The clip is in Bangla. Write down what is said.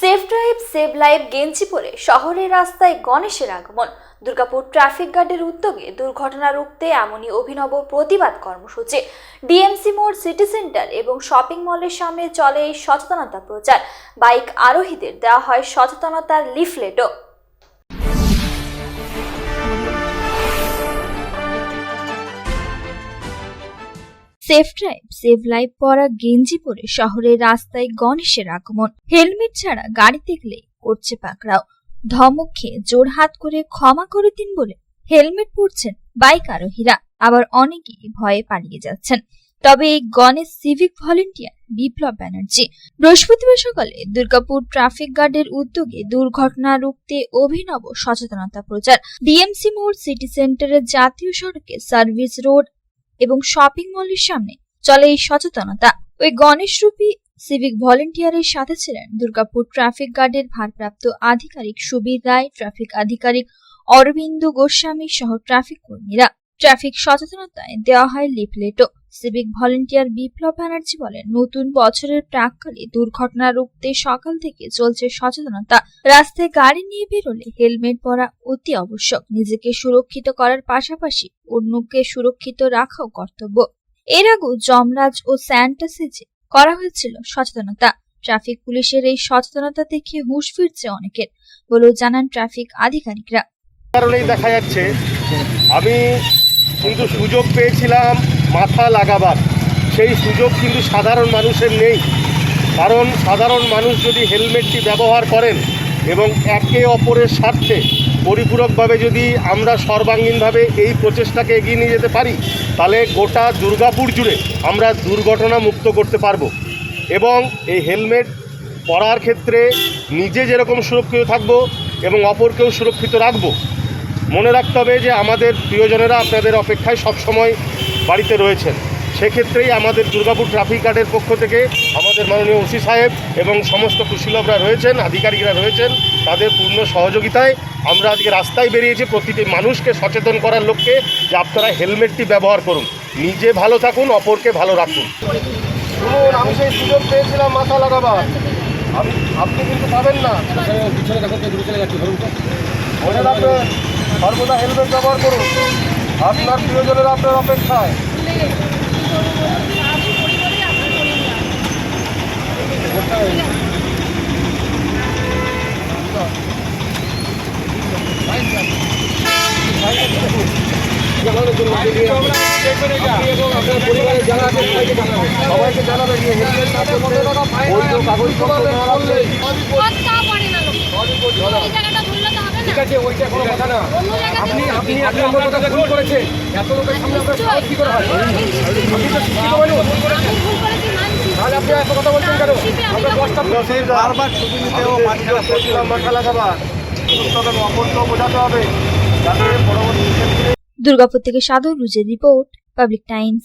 সেফ ড্রাইভ সেভ লাইফ গেঞ্জি পরে শহরের রাস্তায় গণেশের আগমন। দুর্গাপুর ট্রাফিক গার্ডের উদ্যোগে দুর্ঘটনা রুখতে এমনই অভিনব প্রতিবাদ কর্মসূচি। ডিএমসি মোড়, সিটি সেন্টার এবং শপিং মলের সামনে চলে এই সচেতনতা প্রচার। বাইক আরোহীদের দেওয়া হয় সচেতনতার লিফলেটও। সেফ ড্রাইভ সেভ লাইফ পরা গেঞ্জি পরে শহরের রাস্তায় গণেশের আগমন। হেলমেট ছাড়া গাড়ি দেখলে করছে পাকড়াও। ধমক খেয়ে জোর হাত করে ক্ষমা করে দিন বলে হেলমেট পরছেন বাইক আরোহীরা। আবার অনেকেই ভয়ে পালিয়ে যাচ্ছেন। তবে এই গণেশ সিভিক ভলেন্টিয়ার বিপ্লব ব্যানার্জি বৃহস্পতিবার সকালে দুর্গাপুর ট্রাফিক গার্ডের উদ্যোগে দুর্ঘটনা রুখতে অভিনব সচেতনতা প্রচার। ডিএমসি মোড় সিটি সেন্টারের জাতীয় সড়কে সার্ভিস রোড এবং শপিং মলের সামনে চলে এই সচেতনতা। ওই গণেশ রূপী সিভিক ভলেন্টিয়ারের সাথে ছিলেন দুর্গাপুর ট্রাফিক গার্ডের ভারপ্রাপ্ত আধিকারিক সুবীর রায় ট্রাফিক আধিকারিক অরবিন্দ গোস্বামী সহ ট্রাফিক কর্মীরা। ট্রাফিক সচেতনতায় দেওয়া হয় লিফলেটও সিভিক ভলেন্টিয়ার বিপ্লব ব্যানার্জি বলেন, নতুন বছরের প্রাককালে দুর্ঘটনা রুখতে সকাল থেকে চলছে সচেতনতা। রাস্তায় গাড়ি নিয়ে বেরোলে হেলমেট পরা অতি আবশ্যক। নিজেকে সুরক্ষিত করার পাশাপাশি অন্যকে সুরক্ষিত রাখাও কর্তব্য। এর আগেও যমরাজ ও স্যান্টা সেজে করা হয়েছিল সচেতনতা। ট্রাফিক পুলিশের এই সচেতনতা দেখে হুঁশ ফিরছে অনেকের, বলেও জানান ট্রাফিক আধিকারিকরা। কারণেই দেখা যাচ্ছে, আমি কিন্তু সুযোগ পেয়েছিলাম মাথা লাগাবার। সেই সুযোগ কিন্তু সাধারণ মানুষের নেই। কারণ সাধারণ মানুষ যদি হেলমেটটি ব্যবহার করেন এবং একে অপরের স্বার্থে পরিপূরকভাবে যদি আমরা সর্বাঙ্গীনভাবে এই প্রচেষ্টাকে এগিয়ে নিয়ে যেতে পারি, তাহলে গোটা দুর্গাপুর জুড়ে আমরা দুর্ঘটনা মুক্ত করতে পারব। এবং এই হেলমেট পরার ক্ষেত্রে নিজে যেরকম সুরক্ষিত থাকব এবং অপরকেও সুরক্ষিত রাখব মনে রাখতে হবে যে আমাদের প্রিয়জনেরা আপনাদের অপেক্ষায় সবসময় বাড়িতে রয়েছেন। সেক্ষেত্রেই আমাদের দুর্গাপুর ট্রাফিক গার্ডের পক্ষ থেকে আমাদের মাননীয় ওসি সাহেব এবং সমস্ত কুশীলভরা রয়েছেন আধিকারিকরা রয়েছেন তাদের পূর্ণ সহযোগিতায় আমরা আজকে রাস্তায় বেরিয়েছি। প্রতিটি মানুষকে সচেতন করার লক্ষ্যে যে আপনারা হেলমেটটি ব্যবহার করুন। নিজে ভালো থাকুন অপরকে ভালো রাখুন। শুনুন আমি সেই সুযোগ পেয়েছিলাম মাথা লাগাবার। আমি আপনি কিন্তু পাবেন না। পিছনে দেখো তো দূরে চলে যাচ্ছে ধরুন তো। মনে রাখবেন সর্বদা হেলমেট ব্যবহার করুন। আপনার প্রিয়জনের আপনার অপেক্ষায়। সবাইকে জানাবেন সবাইকে জানাবেন যে হেলমেট না পরলে বৈধ কাগজপত্র আছে ওইটা কোনো কথা না। আপনি আপনি আপনি আমার কথা ভুল করেছে এত লোকের সামনে আপনার সাহস কি করে হয়? আপনি তো শিক্ষিত মানুষ আমি ভুল করেছি মানছি তাহলে আপনি এত কথা বলছেন কেন? আমরা দশটা বারবার ছবি নিতেও মাথা লাগাবার। তবে অপরকে বোঝাতে হবে। যাতে পরবর্তী দুর্গাপুর থেকে সাদর রুজের রিপোর্ট পাবলিক টাইমস।